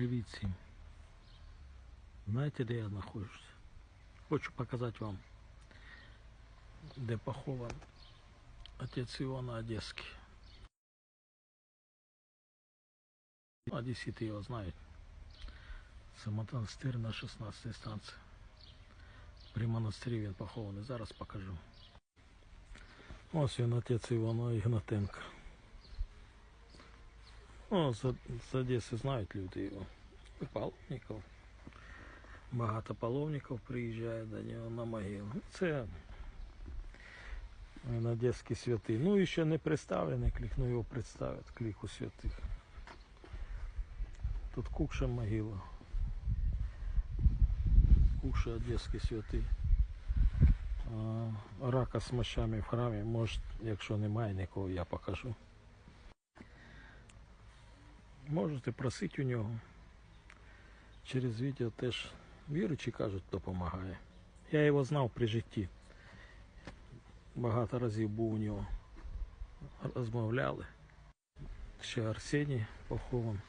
Привіт всім. Знаєте, де я знаходжусь? Хочу показати вам, де похован отець Івана Одеський. Одесіти його знають. Це монастир на 16 станції. При монастирі він похований. Зараз покажу. Ось він отець Івана Ігнатенка. Ну, з, з Одеси знають люди його. І паломників. Багато паломників приїжджає до нього на могилу. Це він Одеський святий. Ну і ще не представлений клік, ну його представлять к ліку святих. Тут Кукша могила. Кукша Одеський святий. Рака з мощами в храмі, може, якщо немає нікого, я покажу. Можете просити у нього. Через відео теж віруючі кажуть, допомагає. Я його знав при житті. Багато разів був у нього. Розмовляли. Ще Арсеній похован.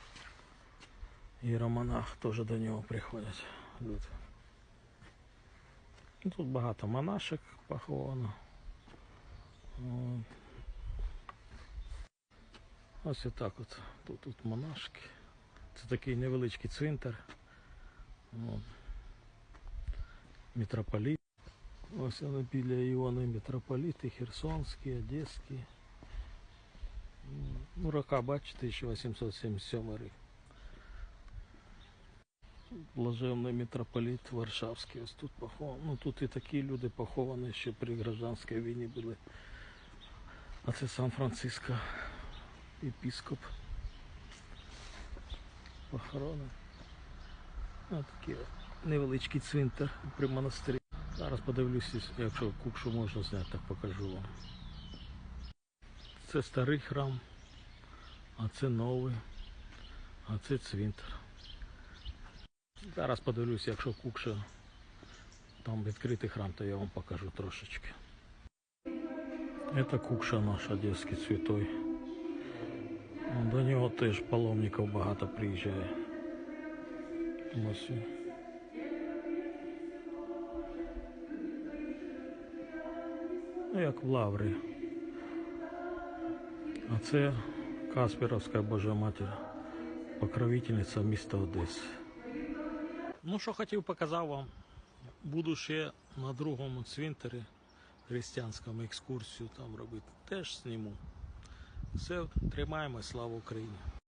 І Романах теж до нього приходять. Тут багато монашек поховано. Ось отак от. Тут, тут монашки. Це такий невеличкий цвинтар. От. Митрополіт. Ось вони біля Іони митрополіти, Херсонський, Одеський. Ну, рока, бачите, 1877 рік. Блаженний митрополіт Варшавський ось тут похований. Ну тут і такі люди поховані, що при гражданській війні були. А це Сан-Франциско, епіскоп. Охорона. Ось такий невеличкий цвинтар при монастирі. Зараз подивлюся, якщо кукшу можна зняти, так покажу вам. Це старий храм, а це новий, а це цвинтар. Зараз подивлюся, якщо кукша там відкритий храм, то я вам покажу трошечки. Это кукша наш одеський святой. До нього теж паломників багато приїжджає. Ось. Ну, як в Лаврі. А це Касперовська Божа Матір, покровительниця міста Одеси. Ну, що хотів, показав вам. Буду ще на другому цвинтарі християнському екскурсію там робити. Теж зніму. Все, тримаємо, слава Україні.